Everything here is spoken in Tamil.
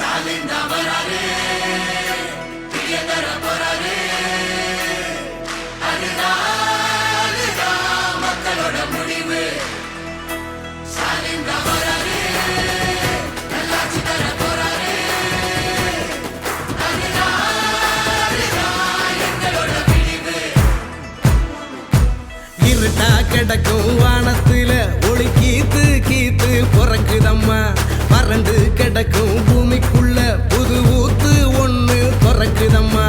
ஸ்டாலின் தான் வராரு பிரியதர போறாரு அதுதான் மக்களோட முடிவு ஸ்டாலின் தான் வராரு தர போறாரு எங்களோட பிழிவு இருட்டா கிடக்கும் வானத்தில ஒளி கீத்து கீத்து பிறக்குதம்மா. பறந்து கிடக்கும் இருக்குது அம்மா